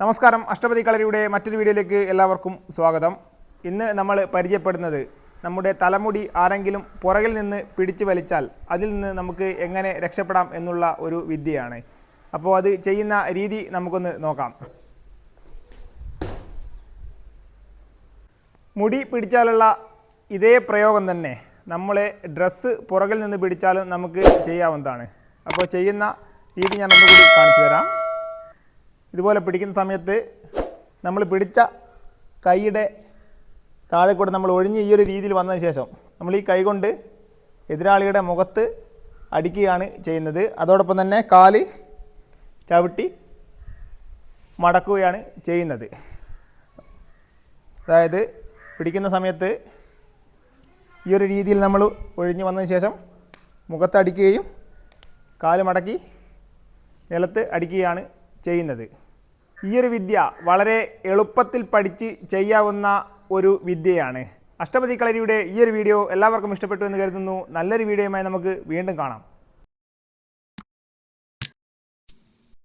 നമസ്കാരം. അഷ്ടപതി കളരിയുടെ മറ്റൊരു വീഡിയോയിലേക്ക് എല്ലാവർക്കും സ്വാഗതം. ഇന്ന് നമ്മൾ പരിചയപ്പെടുന്നത് നമ്മുടെ തലമുടി ആരെങ്കിലും പുറകിൽ നിന്ന് പിടിച്ചു വലിച്ചാൽ അതിൽ നിന്ന് നമുക്ക് എങ്ങനെ രക്ഷപ്പെടാം എന്നുള്ള ഒരു വിദ്യയാണ്. അപ്പോൾ അത് ചെയ്യുന്ന രീതി നമുക്കൊന്ന് നോക്കാം. മുടി പിടിച്ചാലുള്ള ഇതേ പ്രയോഗം തന്നെ നമ്മളെ ഡ്രസ്സ് പുറകിൽ നിന്ന് പിടിച്ചാലും നമുക്ക് ചെയ്യാവുന്നതാണ്. അപ്പോൾ ചെയ്യുന്ന രീതി ഞാൻ ഒന്നുകൂടി കാണിച്ചു തരാം. ഇതുപോലെ പിടിക്കുന്ന സമയത്ത് നമ്മൾ പിടിച്ച കൈയുടെ താഴെ കൂടെ നമ്മൾ ഒഴിഞ്ഞ് ഈ ഒരു രീതിയിൽ വന്നതിന് ശേഷം നമ്മൾ ഈ കൈ കൊണ്ട് എതിരാളിയുടെ മുഖത്ത് അടിക്കുകയാണ് ചെയ്യുന്നത്. അതോടൊപ്പം തന്നെ കാൽ ചവിട്ടി മടക്കുകയാണ് ചെയ്യുന്നത്. അതായത് പിടിക്കുന്ന സമയത്ത് ഈ ഒരു രീതിയിൽ നമ്മൾ ഒഴിഞ്ഞ് വന്നതിന് ശേഷം മുഖത്ത് മുഖത്തടിക്കുകയും കാൽ മടക്കി നിലത്ത് അടിക്കുകയാണ് ചെയ്യുന്നത്. ഈ ഒരു വിദ്യ വളരെ എളുപ്പത്തിൽ പഠിച്ച് ചെയ്യാവുന്ന ഒരു വിദ്യയാണ്. അഷ്ടപതി കളരിയുടെ ഈ ഒരു വീഡിയോ എല്ലാവർക്കും ഇഷ്ടപ്പെട്ടു എന്ന് കരുതുന്നു. നല്ലൊരു വീഡിയോയുമായി നമുക്ക് വീണ്ടും കാണാം.